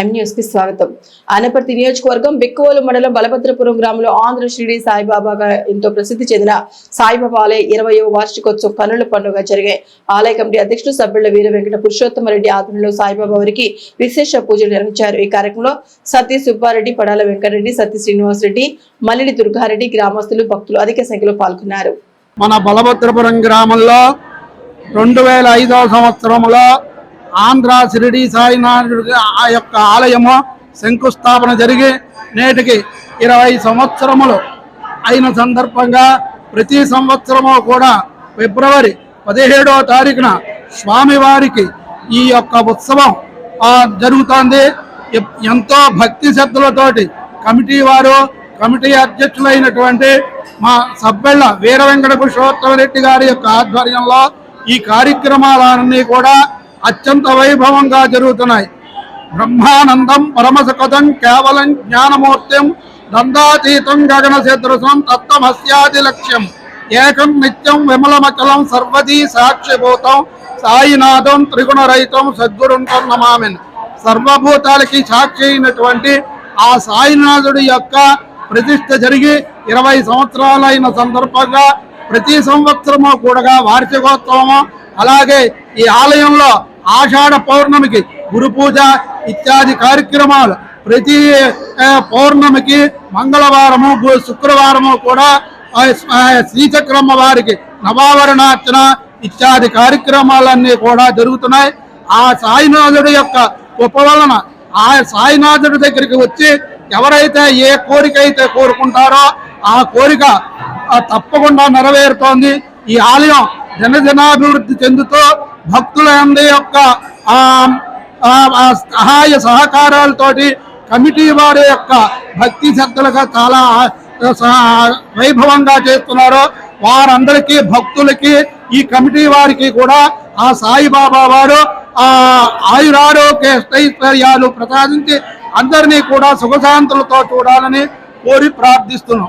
ఎం న్యూస్కి స్వాగతం. ఆనపర్తి నియోజకవర్గం బిక్కువోలు మండలం బలభద్రపురం గ్రామంలో ఆంధ్ర షిరిడి సాయిబాబాగా ఎంతో ప్రసిద్ధి చెందిన సాయిబాబా ఆలయ ఇరవయవ వార్షికోత్సవ కనుల పండుగ జరిగే ఆలయ కమిటీ అధ్యక్షుడు సభ్యుల వీర వెంకట పురుషోత్తమరెడ్డి ఆధ్వర్యంలో సాయిబాబా వారికి విశేష పూజలు నిర్వహించారు. ఈ కార్యక్రమంలో సతీ సుబ్బారెడ్డి పడాల వెంకటరెడ్డి సతీ శ్రీనివాసరెడ్డి మల్లిడి దుర్గారెడ్డి గ్రామస్తులు భక్తులు అధిక సంఖ్యలో పాల్గొన్నారు. మన బలభద్రపురం గ్రామంలో రెండు వేల ఐదవ సంవత్సరంలో ఆంధ్ర షిరిడి సాయినాథుడి ఆ యొక్క ఆలయము శంకుస్థాపన జరిగి నేటికి ఇరవై సంవత్సరములు అయిన సందర్భంగా ప్రతి సంవత్సరము కూడా ఫిబ్రవరి పదిహేడవ తారీఖున స్వామివారికి ఈ యొక్క ఉత్సవం జరుగుతోంది. ఎంతో భక్తి శ్రద్ధలతోటి కమిటీ వారు కమిటీ అధ్యక్షులైనటువంటి మా సబ్బెళ్ళ వీర వెంకట పురుషోత్తమరెడ్డి గారి యొక్క ఆధ్వర్యంలో ఈ కార్యక్రమాలన్నీ కూడా అత్యంత వైభవంగా జరుగుతున్నాయి. బ్రహ్మానందం పరమసుఖదం కేవలం జ్ఞానమూర్తిం దందాతీతం గగన సదృశం తత్తమస్యాది లక్ష్యం ఏకం నిత్యం విమలమచలం సర్వదీ సాక్షిభూతం సాయినాథం త్రిగుణరహితం సద్గురుంటం నమామిన్ సర్వభూతాలకి సాక్షి అయినటువంటి ఆ సాయినాథుడి యొక్క ప్రతిష్ట జరిగి ఇరవై సంవత్సరాలైన సందర్భంగా ప్రతి సంవత్సరము కూడా వార్షికోత్సవము. అలాగే ఈ ఆలయంలో ఆషాఢ పౌర్ణమికి గురు పూజ ఇత్యాది కార్యక్రమాలు. ప్రతి పౌర్ణమికి మంగళవారము గు- శుక్రవారము కూడా శ్రీచక్రమ్మ వారికి నవావరణార్చన ఇత్యాది కార్యక్రమాలన్నీ కూడా జరుగుతున్నాయి. ఆ సాయినాథుడి యొక్క ఉపవలన ఆ సాయినాథుడి దగ్గరికి వచ్చి ఎవరైతే ఏ కోరిక అయితే కోరుకుంటారో ఆ కోరిక తప్పకుండా నెరవేరుతోంది. ఈ ఆలయం జనజనాభివృద్ధి చెందుతూ భక్తుల యొక్క సహాయ సహకారాలతోటి కమిటీ వారి యొక్క భక్తి శ్రద్ధలుగా చాలా సహ- వైభవంగా చేస్తున్నారు. వారందరికీ భక్తులకి ఈ కమిటీ వారికి కూడా ఆ సాయిబాబా వారు ఆ ఆయురారోగ్య స్థైర్యాలు ప్రసాదించి అందరినీ కూడా సుఖశాంతులతో చూడాలని కోరి ప్రార్థిస్తున్నాం.